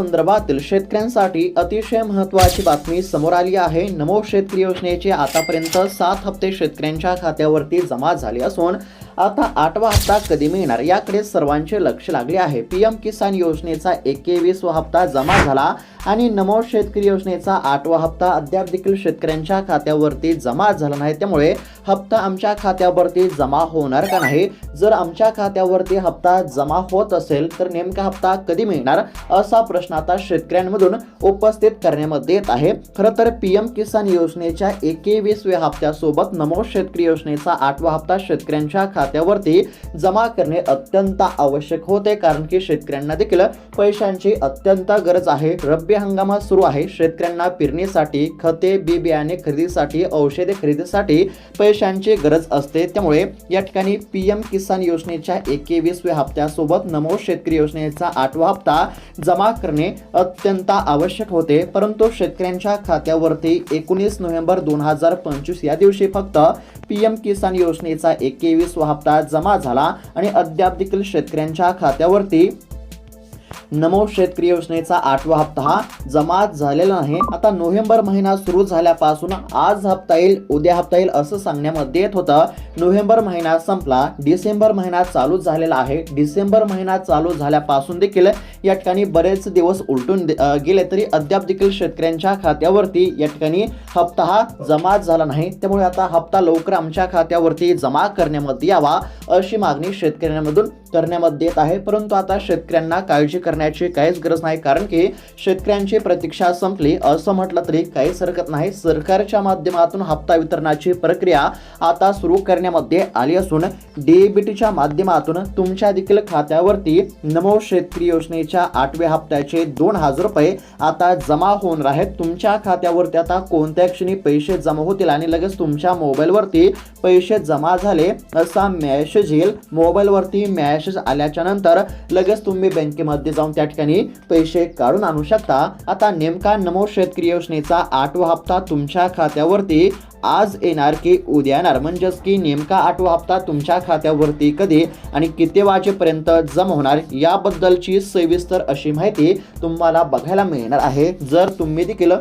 संदर्भातील शेतकऱ्यांसाठी अतिशय महत्वाची बातमी समोर आली आहे. नमो शेतकरी योजनेचे आतापर्यंत सात हप्ते शेतकऱ्यांच्या खात्यावरती जमा झाले असून आता आठवा हप्ता कधी मिळणार? याकडे सर्वांचे लक्ष लागले आहे. पीएम किसान योजनेचा एकवीसवा हप्ता जमा झाला आणि नमो शेतकरी योजनेचा आठवा हप्ता अद्याप देखील शेतकऱ्यांच्या खात्यावरती जमा झाला नाही. त्यामुळे हप्ता आमच्या खात्यावरती जमा होणार का नाही? जर आमच्या खात्यावरती हप्ता जमा होत असेल तर नेमका हप्ता कधी मिळणार असा प्रश्न आता शेतकऱ्यांमधून उपस्थित करण्यामध्ये येत आहे. खरं तर पीएम किसान योजनेच्या एकेवीसव्या हप्त्यासोबत नमो शेतकरी योजनेचा आठवा हप्ता शेतकऱ्यांच्या खात्या खात्यावरती जमा करणे अत्यंत आवश्यक होते कारण की शेतकऱ्यांना देखील पैशांची अत्यंत गरज आहे. रब्बी हंगामात सुरू आहे. शेतकऱ्यांना पेरणीसाठी खते बी बियाणे खरेदीसाठी औषधे खरेदीसाठी पैशांची गरज असते. त्यामुळे या ठिकाणी पीएम किसान योजनेच्या एकेवीसव्या हप्त्यासोबत नमो शेतकरी योजनेचा आठवा हप्ता जमा करणे अत्यंत आवश्यक होते. परंतु शेतकऱ्यांच्या खात्यावरती एकोणीस नोव्हेंबर दोन हजार पंचवीस या दिवशी फक्त पीएम किसान योजनेचा एकवीसवा हप्ता जमा झाला आणि अद्याप देखील शेतकऱ्यांच्या खात्यावरती नमो शेतकरी योजनेचा आठवा हप्ता हा जमा झालेला नाही. आता नोव्हेंबर महिना सुरू झाल्यापासून आज हप्ता येईल उद्या हप्ता येईल असं सांगण्यामध्ये येत होतं. नोव्हेंबर महिना संपला डिसेंबर महिना चालू झालेला आहे. डिसेंबर महिना चालू झाल्यापासून देखील या ठिकाणी बरेच दिवस उलटून गेले तरी अद्याप देखील शेतकऱ्यांच्या खात्यावरती या ठिकाणी हप्ता हा जमा झाला नाही. त्यामुळे आता हप्ता लवकर आमच्या खात्यावरती जमा करण्यामध्ये यावा अशी मागणी शेतकऱ्यांमधून करण्यामध्ये येत आहे. परंतु आता शेतकऱ्यांना काळजी करण्याची काहीच गरज नाही कारण की शेतकऱ्यांची प्रतीक्षा संपली. असं म्हटलं तरी काहीच हरकत नाही. सरकारच्या माध्यमातून हप्ता वितरणाची प्रक्रिया आता सुरू करण्यामध्ये आली असून डीबीटीच्या माध्यमातून तुमच्या देखील खात्यावरती नमो शेतकरी योजनेच्या आठव्या हप्त्याचे दोन हजार रुपये आता जमा होणार आहेत. तुमच्या खात्यावरती आता कोणत्या क्षणी पैसे जमा होतील आणि लगेच तुमच्या मोबाईलवरती पैसे जमा झाले असा मेसेज येईल. मोबाईलवरती मेसेज आल्याच्यानंतर लगेच तुम्ही बँकेमध्ये जाऊन त्या ठिकाणी पैसे काढून आणू शकता. आता नेमका नमो शेतकरी योजनेचा आठवा हप्ता तुमच्या खात्यावरती आज येणार की उद्या येणार? म्हणजेच की नेमका आठवा हप्ता तुमच्या खात्यावरती कधी आणि किती वाजेपर्यंत जमा होणार? याबद्दलची सविस्तर अशी माहिती तुम्हाला बघायला मिळणार आहे. जर तुम्ही देखील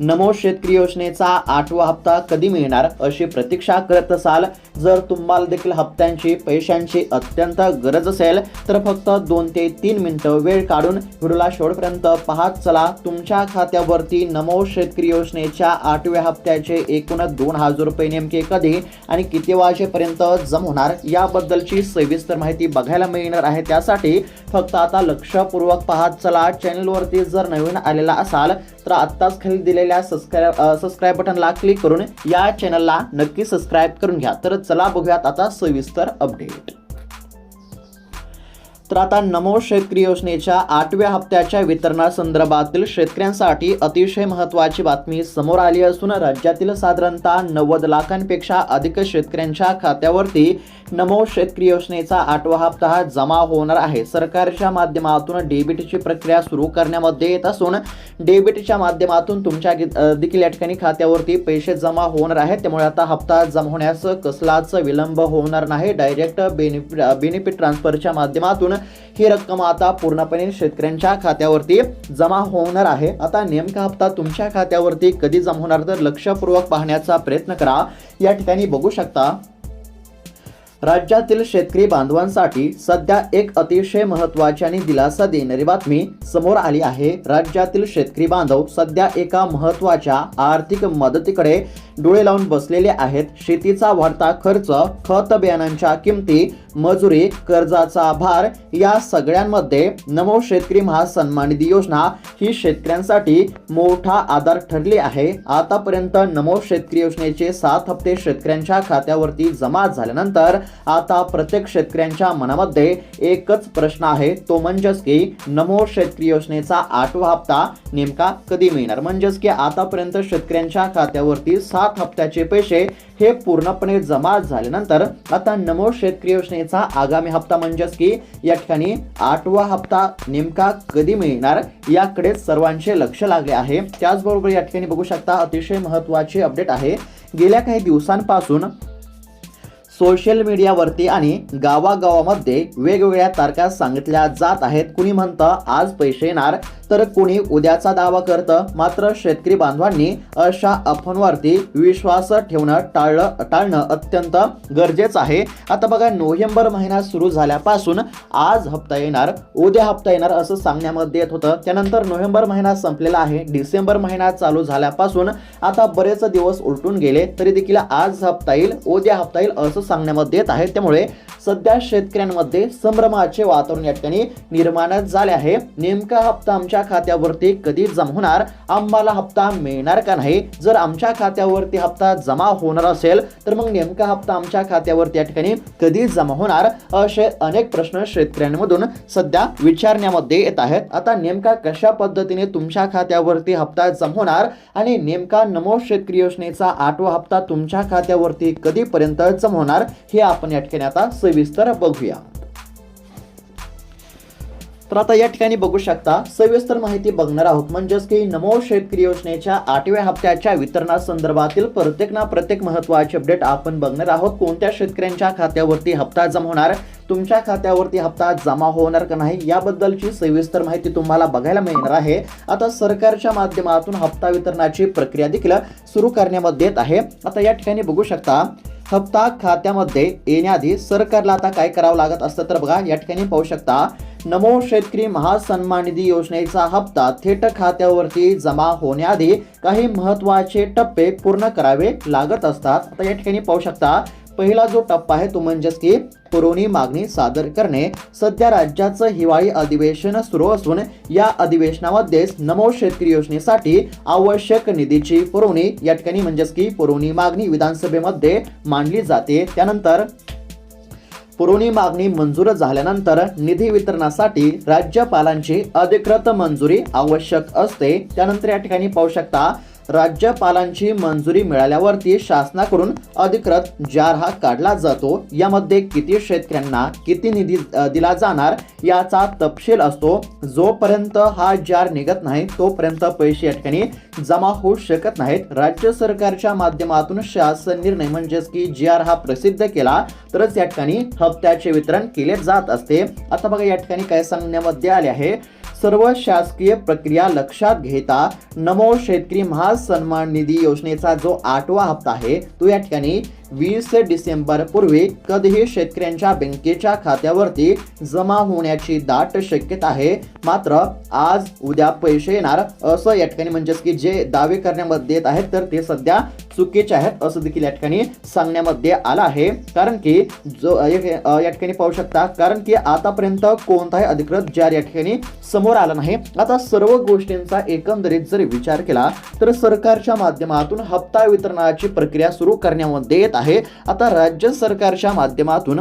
नमो शेतकरी योजनेचा आठवा हप्ता कधी मिळणार अशी प्रतीक्षा करत असाल जर तुम्हाला देखील हप्त्यांची पैशांची अत्यंत गरज असेल तर फक्त दोन ते तीन मिनिटं वेळ काढून व्हिडिओला शेवटपर्यंत पाहत चला. तुमच्या खात्यावरती नमो शेतकरी योजनेच्या आठव्या हप्त्याचे एकूण दोन हजार रुपये नेमके कधी आणि किती वाजेपर्यंत जमा होणार याबद्दलची सविस्तर माहिती बघायला मिळणार आहे. त्यासाठी फक्त आता लक्षपूर्वक पाहत चला. चॅनलवरती जर नवीन आलेला असाल तर आत्ताच खाली दिलेल्या सबस्क्राईब सबस्क्राईब बटनला क्लिक करून या चॅनलला नक्की सबस्क्राईब करून घ्या. तर चला बघूयात आता सविस्तर अपडेट तर आता नमो शेतकरी योजनेच्या आठव्या हप्त्याच्या वितरणासंदर्भातील शेतकऱ्यांसाठी अतिशय महत्त्वाची बातमी समोर आली असून राज्यातील साधारणतः नव्वद लाखांपेक्षा अधिक शेतकऱ्यांच्या खात्यावरती नमो शेतकरी योजनेचा आठवा हप्ता हा जमा होणार आहे. सरकारच्या माध्यमातून डेबिटची प्रक्रिया सुरू करण्यामध्ये येत असून डेबिटच्या माध्यमातून तुमच्या देखील या ठिकाणी खात्यावरती पैसे जमा होणार आहेत. त्यामुळे आता हप्ता जमा होण्यास कसलाच विलंब होणार नाही. डायरेक्ट बेनिफिट बेनिफिट ट्रान्सफरच्या माध्यमातून ही रक्कम आता पूर्णपणे शेतकऱ्यांच्या खात्यावरती जमा होणार आहे. आता नेमका हप्ता तुमच्या खात्यावरती कधी जमा होणार तर लक्षपूर्वक पाहण्याचा प्रयत्न करा. या ठिकाणी बघू शकता राज्यातील शेतकरी बांधवांसाठी सध्या एक अतिशय महत्त्वाची आणि दिलासा देणारी बातमी समोर आली आहे. राज्यातील शेतकरी बांधव सध्या एका महत्त्वाच्या आर्थिक मदतीकडे डोळे लावून बसलेले आहेत. शेतीचा वाढता खर्च खत बियाणांच्या किमती मजुरी कर्जाचा आभार या सगळ्यांमध्ये नमो शेतकरी महासन्मान निधी योजना ही शेतकऱ्यांसाठी मोठा आधार ठरली आहे. आतापर्यंत नमो शेतकरी योजनेचे सात हप्ते शेतकऱ्यांच्या खात्यावरती जमा झाल्यानंतर आता प्रत्येक शेतकऱ्यांच्या मनामध्ये एकच प्रश्न आहे. तो म्हणजेच की नमो शेतकरी योजनेचा आठवा हप्ता नेमका कधी मिळणार? म्हणजेच की आतापर्यंत शेतकऱ्यांच्या खात्यावरती सात हप्त्याचे पैसे हे पूर्णपणे जमा झाल्यानंतर आता नमो शेतकरी योजने योजनेचा आगामी हप्ता म्हणजेच की या ठिकाणी आठवा हप्ता नेमका कधी मिळणार याकडे सर्वांचे लक्ष लागले आहे. त्याचबरोबर या ठिकाणी बघू शकता अतिशय महत्त्वाचे अपडेट आहे. गेल्या काही दिवसांपासून सोशल मीडियावरती आणि गावागावामध्ये वेगवेगळ्या तारखा सांगितल्या जात आहेत. कुणी म्हणतं आज पैसे येणार. तर कुणी उद्याचा दावा करतं मात्र शेतकरी बांधवांनी अशा अफवांवरती विश्वास ठेवणं टाळलं टाळणं अत्यंत गरजेचं आहे. आता बघा नोव्हेंबर महिना सुरू झाल्यापासून आज हप्ता येणार उद्या हप्ता येणार असं सांगण्यामध्ये येत होतं. त्यानंतर नोव्हेंबर महिना संपलेला आहे. डिसेंबर महिना चालू झाल्यापासून आता बरेच दिवस उलटून गेले तरी देखील आज हप्ता येईल उद्या हप्ता येईल असं सांगण्यामध्ये येत आहे. त्यामुळे सध्या शेतकऱ्यांमध्ये संभ्रमाचे वातावरण या ठिकाणी निर्माण झाले आहे. नेमका हप्ता आमच्या खात्यावरती कधी जमा होणार आम्हाला हप्ता मिळणार का नाही? जर आमच्या खात्यावरती हप्ता जमा होणार असेल तर मग नेमका हप्ता आमच्या खात्यावरती या ठिकाणी कधी जमा होणार? असे अनेक प्रश्न शेतकऱ्यांमधून सध्या विचारण्यामध्ये येत आहेत. आता नेमका कशा पद्धतीने तुमच्या खात्यावरती हप्ता जमा होणार आणि नेमका नमो शेतकरी योजनेचा आठवा हप्ता तुमच्या खात्यावरती कधीपर्यंत जमा होणार हे आपण या ठिकाणी आता सविस्तर बघूया. तर आता या ठिकाणी बघू शकता सविस्तर माहिती बघणार आहोत. म्हणजेच की नमो शेतकरी योजनेच्या आठव्या हप्त्याच्या वितरणासंदर्भातील प्रत्येक ना प्रत्येक महत्त्वाचे अपडेट आपण बघणार आहोत. कोणत्या शेतकऱ्यांच्या खात्यावरती हप्ता जमा होणार तुमच्या खात्यावरती हप्ता जमा होणार का नाही याबद्दलची सविस्तर माहिती तुम्हाला बघायला मिळणार आहे. आता सरकारच्या माध्यमातून हप्ता वितरणाची प्रक्रिया देखील सुरू करण्यामध्ये येत आहे. आता या ठिकाणी बघू शकता हप्ता खात्यामध्ये येण्याआधी सरकारला आता काय करावं लागत असतं तर बघा या ठिकाणी पाहू शकता नमो शेतकरी महासन्मान निधी योजनेचा हप्ता थेट खात्यावरती जमा होण्याआधी काही महत्त्वाचे टप्पे पूर्ण करावे लागत असतात. आता या ठिकाणी पाहू शकता पहिला जो टप्पा आहे तो म्हणजेच की पुरवणी मागणी सादर करणे. सध्या राज्याचं हिवाळी अधिवेशन सुरू असून या अधिवेशनामध्येच नमो शेतकरी योजनेसाठी आवश्यक निधीची पुरवणी या ठिकाणी म्हणजेच की पुरवणी मागणी विधानसभेमध्ये मांडली जाते. त्यानंतर पुरवणी मागणी मंजूर झाल्यानंतर निधी वितरणासाठी राज्यपालांची अधिकृत मंजुरी आवश्यक असते. त्यानंतर या ठिकाणी पाहू शकता राज्यपालांची मंजुरी मिळाल्यावरती शासनाकडून अधिकृत जार हा काढला जातो. यामध्ये किती शेतकऱ्यांना किती निधी दिला जाणार याचा तपशील असतो. जोपर्यंत हा जार निघत नाही तोपर्यंत पैसे या ठिकाणी जमा होऊ शकत नाहीत. राज्य सरकारच्या माध्यमातून शासन निर्णय म्हणजेच की जी आर हा प्रसिद्ध केला तरच या ठिकाणी हप्त्याचे वितरण केले जात असते. आता बघा या ठिकाणी काय सांगण्यामध्ये आले आहे. सर्व शासकीय प्रक्रिया लक्षात घेता नमो शेतकरी महासन्मान निधी योजनेचा जो आठवा हप्ता आहे तो या ठिकाणी वीस डिसेंबर पूर्वी कधीही शेतकऱ्यांच्या बँकेच्या खात्यावरती जमा होण्याची दाट शक्यता आहे. मात्र आज उद्या पैसे येणार असं या ठिकाणी म्हणजेच की जे दावे करण्यामध्ये येत आहेत तर ते सध्या चुकीचे आहेत असं देखील या ठिकाणी सांगण्यामध्ये आलं आहे. कारण की जो या ठिकाणी पाहू शकता कारण की आतापर्यंत कोणताही अधिकृत ज्या या ठिकाणी समोर आला नाही. आता सर्व गोष्टींचा एकंदरीत जर विचार केला तर सरकारच्या माध्यमातून हप्ता वितरणाची प्रक्रिया सुरू करण्यामध्ये येत आहे. आता राज्य सरकारच्या माध्यमातून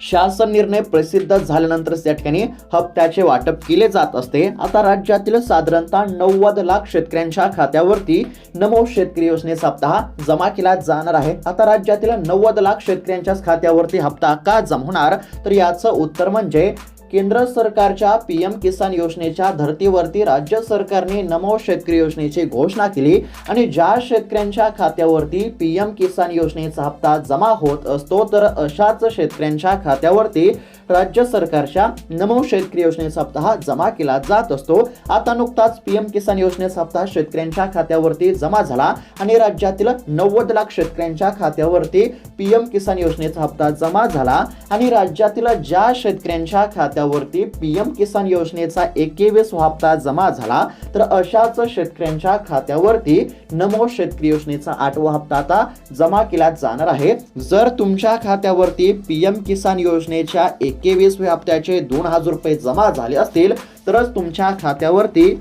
शासन निर्णय प्रसिद्ध झाल्यानंतर या ठिकाणी हप्त्याचे वाटप केले जात असते. आता राज्यातील साधारणतः नव्वद लाख शेतकऱ्यांच्या खात्यावरती नमो शेतकरी योजनेचा हप्ता जमा केला जाणार आहे. आता राज्यातील नव्वद लाख शेतकऱ्यांच्या खात्यावरती हप्ता का जमा होणार तर याचं उत्तर म्हणजे केंद्र सरकारच्या पी एम किसान योजनेच्या धर्तीवरती राज्य सरकारने नमो शेतकरी योजनेची घोषणा केली आणि ज्या शेतकऱ्यांच्या खात्यावरती पी एम किसान योजनेचा हप्ता जमा होत असतो तर अशाच शेतकऱ्यांच्या खात्यावरती राज्य सरकारच्या नमो शेतकरी योजनेचा हप्ता हा जमा केला जात असतो. आता नुकताच पीएम किसान योजनेचा हप्ता शेतकऱ्यांच्या खात्यावरती जमा झाला आणि राज्यातील नव्वद लाख शेतकऱ्यांच्या खात्यावरती पीएम किसान योजनेचा हप्ता जमा झाला आणि राज्यातील ज्या शेतकऱ्यांच्या खात्यावरती पीएम किसान योजनेचा एकेवीस हप्ता जमा झाला तर अशाच शेतकऱ्यांच्या खात्यावरती नमो शेतकरी योजनेचा आठवा हप्ता आता जमा केला जाणार आहे. जर तुमच्या खात्यावरती पीएम किसान योजनेच्या एकवीसव्या हप्त्याचे दोन हजार रुपये जमा झाले असतील तरच तुमच्या खात्यावरती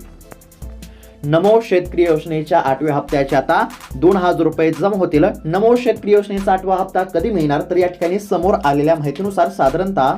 नमो शेतकरी योजनेच्या आठव्या हप्त्याचे आता दोन हजार रुपये जमा होतील. नमो शेतकरी योजनेचा आठवा हप्ता कधी मिळणार? तर या ठिकाणी समोर आलेल्या माहितीनुसार साधारणतः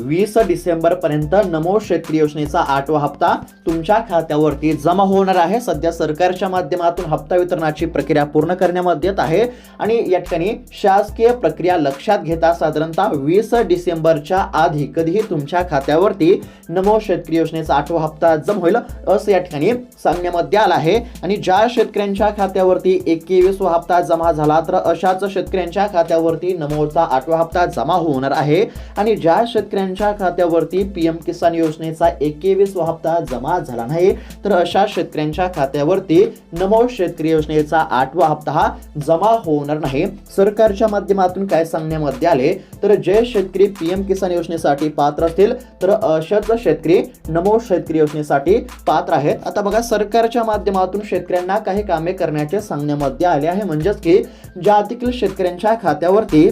वीस डिसेंबर पर्यंत नमो शेतकरी योजनेचा आठवा हप्ता तुमच्या खात्यावरती जमा होणार आहे. सध्या सरकारच्या माध्यमातून हप्ता वितरणाची प्रक्रिया पूर्ण करण्यामध्ये येत आहे. आणि या ठिकाणी शासकीय प्रक्रिया लक्षात घेता साधारणतः वीस डिसेंबरच्या आधी कधीही तुमच्या खात्यावरती नमो शेतकरी योजनेचा आठवा हप्ता जमा होईल असं या ठिकाणी सांगण्यामध्ये आलं आहे. आणि ज्या शेतकऱ्यांच्या खात्यावरती एकवीसवा हप्ता जमा झाला तर अशाच शेतकऱ्यांच्या खात्यावरती नमोचा आठवा हप्ता जमा होणार आहे. आणि ज्या शेतकऱ्यांच्या खात्यावरती पीएम किसान योजनेचा एकेवीसवा हप्ता जमा झाला नाही तर अशा शेतकऱ्यांच्या खात्यावरती नमो शेतकरी योजनेचा आठवा हप्ता हा जमा होणार नाही. सरकारच्या माध्यमातून काय सांगण्यामध्ये आले तर जे शेतकरी पीएम किसान योजनेसाठी पात्र असतील तर अशाच शेतकरी नमो शेतकरी योजनेसाठी पात्र आहेत. आता बघा सरकारच्या माध्यमातून शेतकऱ्यांना काही कामे करण्याचे सांगण्यामध्ये आले आहे. म्हणजेच की ज्या देखील शेतकऱ्यांच्या खात्यावरती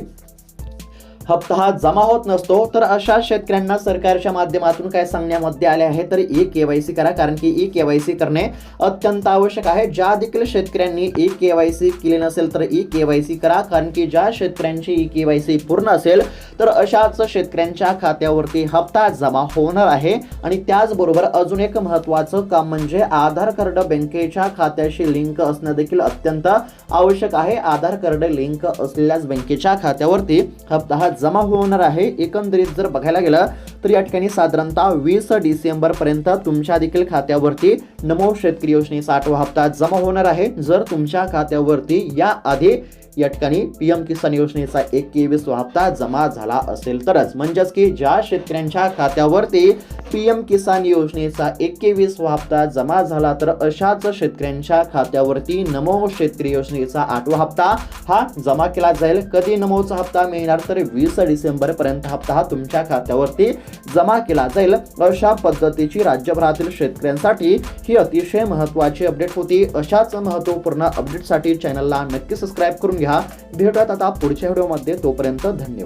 हप्ता हा जमा होत नसतो तर अशा शेतकऱ्यांना सरकारच्या माध्यमातून काय सांगण्यामध्ये आले आहे तर ई के वाय सी करा कारण की ई के वाय सी करणे अत्यंत आवश्यक आहे. ज्या देखील शेतकऱ्यांनी ई के वाय सी केली नसेल तर ई के वाय सी करा कारण की ज्या शेतकऱ्यांची ई के वाय सी पूर्ण असेल तर अशाच शेतकऱ्यांच्या खात्यावरती हप्ता जमा होणार आहे. आणि त्याचबरोबर अजून एक महत्त्वाचं काम म्हणजे आधार कार्ड बँकेच्या खात्याशी लिंक असणं देखील अत्यंत आवश्यक आहे. आधार कार्ड लिंक असलेल्याच बँकेच्या खात्यावरती हप्ता हा जमा होणार आहे. एकंदरीत जर बघायला गेलं तर या ठिकाणी साधारणतः वीस डिसेंबर पर्यंत तुमच्या देखील खात्यावरती नमो शेतकरी योजनेचा आठवा हप्ता जमा होणार आहे. जर तुमच्या खात्यावरती या आधी या ठिकाणी पीएम किसान योजनेचा एकवीस हप्ता जमा झाला असेल तरच. म्हणजेच की ज्या शेतकऱ्यांच्या खात्यावरती पीएम किसान योजनेचा एकवीस हप्ता जमा झाला तर अशाच शेतकऱ्यांच्या खात्यावरती नमो शेतकरी योजनेचा आठवा हप्ता हा जमा केला जाईल. कधी नमोचा हप्ता मिळणार तर वीस डिसेंबर पर्यंत हप्ता हा तुमच्या खात्यावरती जमा केला जाईल. अशा पद्धतीची राज्यभरातील शेतकऱ्यांसाठी ही अतिशय महत्त्वाची अपडेट होती. अशाच महत्त्वपूर्ण अपडेटसाठी चॅनलला नक्की सबस्क्राईब करून घ्या भेटूयात आता पुढच्या व्हिडिओमध्ये. तोपर्यंत धन्यवाद.